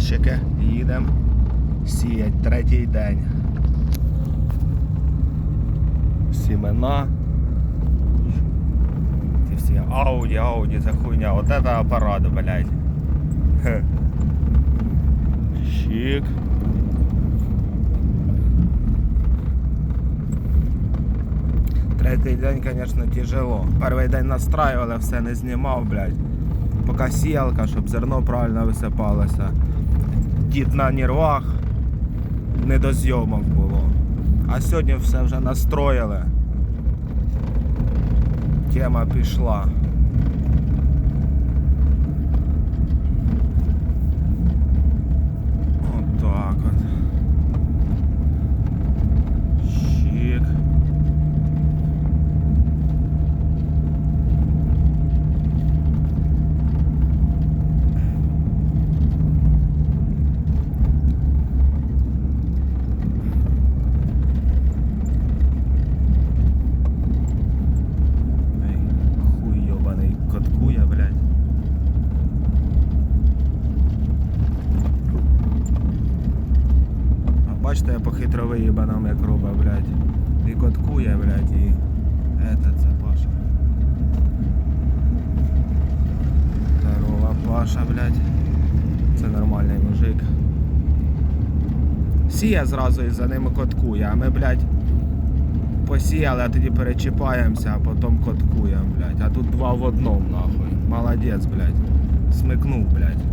підписчики. Їдемо сіять третій день. Сімена. Ці всі Ауді, Ауді, це хуйня. Вот это апарат, блядь. Хе. Щик. Третій день, звісно, тяжело. Перший день настраювали, все не знімав, блядь. Поки сіялка, щоб зерно правильно висипалося. Дід на нервах, не до зйомок було. А сьогодні все вже настроїли. Тема пішла. Блядь. А бачите, я похитро виїбанам як робить, блядь. І коткує, блядь, і... Это це Паша. Здорова Паша, блядь. Це нормальний мужик. Сіє зразу і за ними коткує, а ми, блядь, посіяли, а тоді перечіпаємося, а потім коткуємо, блядь. А тут два в одному, нахуй. Молодець, блядь. Смыкнул, блядь.